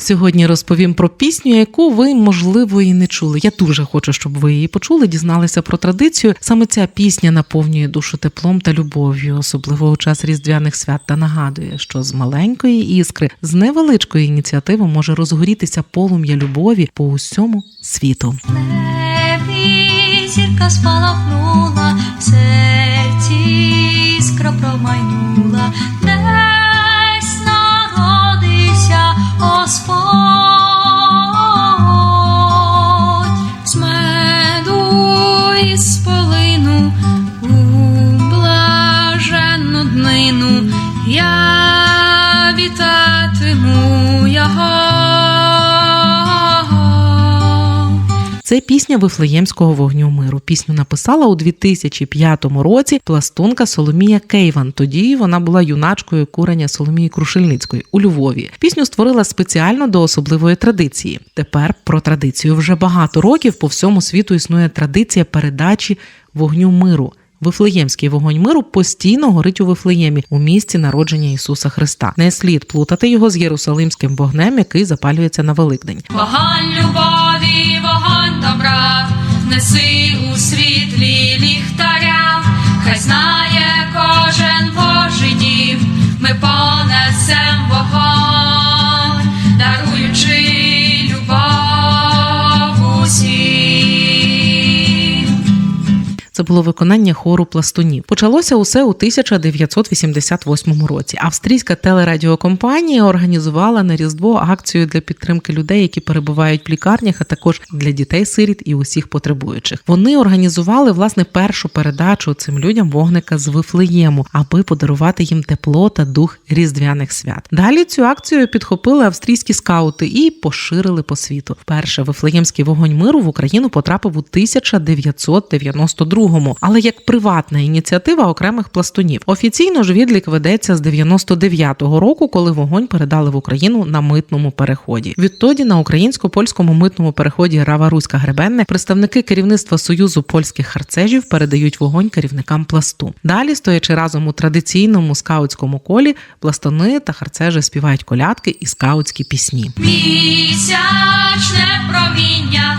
Сьогодні розповім про пісню, яку ви, можливо, і не чули. Я дуже хочу, щоб ви її почули, дізналися про традицію. Саме ця пісня наповнює душу теплом та любов'ю, особливо у час різдвяних свят, та нагадує, що з маленької іскри, з невеличкої ініціативи може розгорітися полум'я любові по усьому світу. зірка спалахнула, серці іскра промайнула, Osborne. Це пісня Вифлеємського вогню миру. Пісню написала у 2005 році пластунка Соломія Кейван. Тоді вона була юначкою курення Соломії Крушельницької у Львові. Пісню створила спеціально до особливої традиції. Тепер про традицію вже багато років по всьому світу існує традиція передачі вогню миру. Вифлеємський вогонь миру постійно горить у Вифлеємі у місці народження Ісуса Христа. Не слід плутати його з Єрусалимським вогнем, який запалюється на Великдень. Вогонь любові, вогонь добра, неси у світлі ліхтаря, хай знає кожен Божий дім, ми понесем вогонь, даруючи Це було виконання хору пластунів. Почалося усе у 1988 році. Австрійська телерадіокомпанія організувала на Різдво акцію для підтримки людей, які перебувають в лікарнях, а також для дітей-сиріт і усіх потребуючих. Вони організували власне першу передачу цим людям вогника з Вифлеєму, аби подарувати їм тепло та дух різдвяних свят. Далі цю акцію підхопили австрійські скаути і поширили по світу. Вперше Вифлеємський вогонь миру в Україну потрапив у 1992-му, але як приватна ініціатива окремих пластунів. Офіційно ж відлік ведеться з 99-го року, коли вогонь передали в Україну на митному переході. Відтоді на українсько-польському митному переході Рава-Руська Гребенне представники керівництва Союзу польських харцежів передають вогонь керівникам пласту. Далі, стоячи разом у традиційному скаутському колі, пластуни та харцежі співають колядки і скаутські пісні. Місячне проміння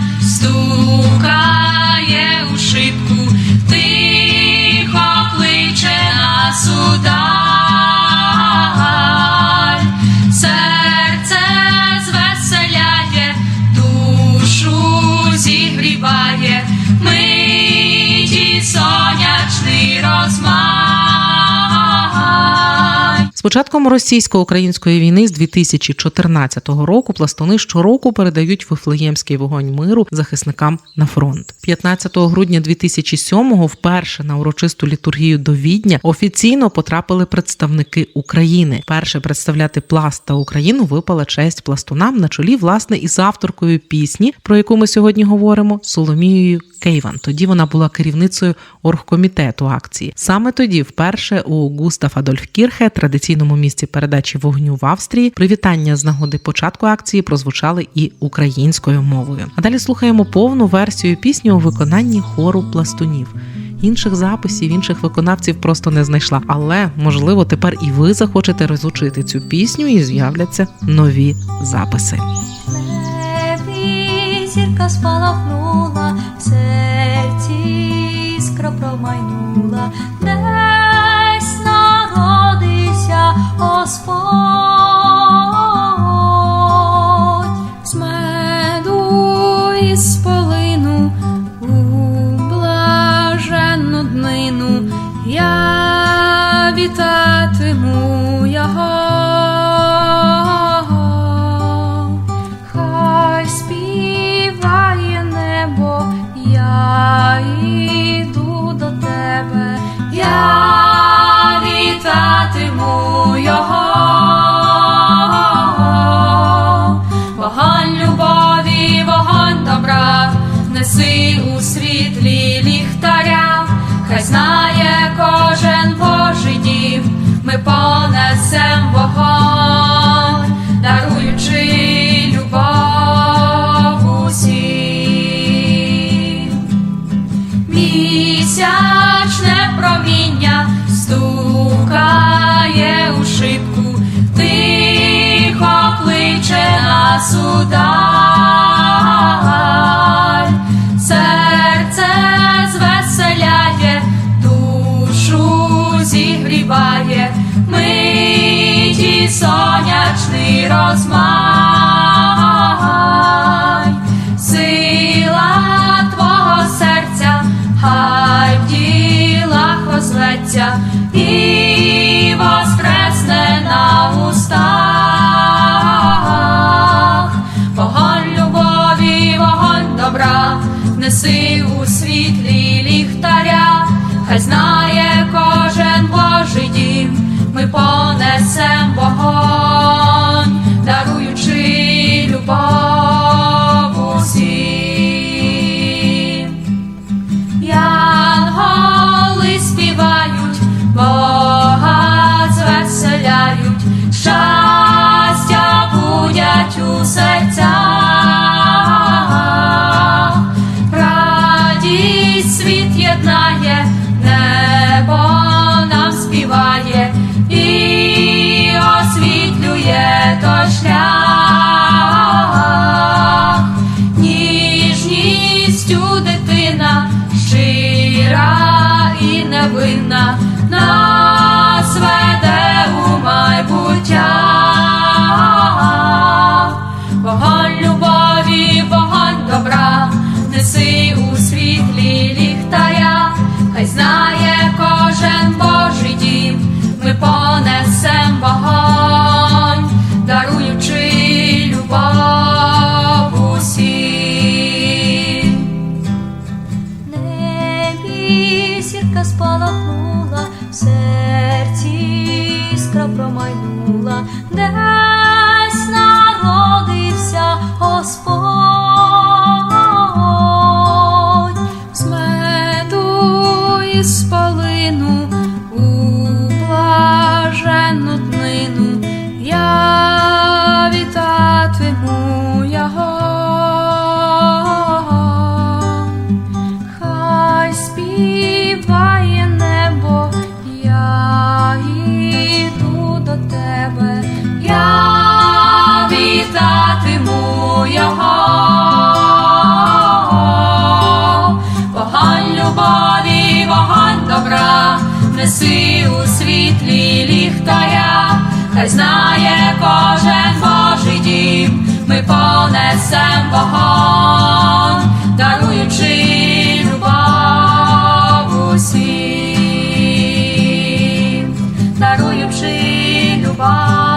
З початком російсько-української війни з 2014 року пластуни щороку передають Вифлеємський вогонь миру захисникам на фронт. 15 грудня 2007-го вперше на урочисту літургію до Відня офіційно потрапили представники України. Перше представляти пласт та Україну випала честь пластунам на чолі власне із авторкою пісні, про яку ми сьогодні говоримо, Соломією Кейван. Тоді вона була керівницею оргкомітету акції. Саме тоді, вперше у Густав Адольф Кірхе, традиційному місці передачі вогню в Австрії, привітання з нагоди початку акції прозвучали і українською мовою. А далі слухаємо повну версію пісні у виконанні хору пластунів. Інших записів, інших виконавців просто не знайшла. Але можливо тепер і ви захочете розучити цю пісню і з'являться нові записи. зірка спалахнула, серці іскра я місячне проміння стукає у шибку, тихо кличе нас удаль. серце звеселяє, душу зігріває, миті сонячний розмов. повернеться і воскресне на устах, вогонь любові, вогонь добра, неси у світлі. І серці іскра промайнула, десь хай знає кожен Божий дім, ми понесем вогонь, даруючи любов усім, даруючи любов.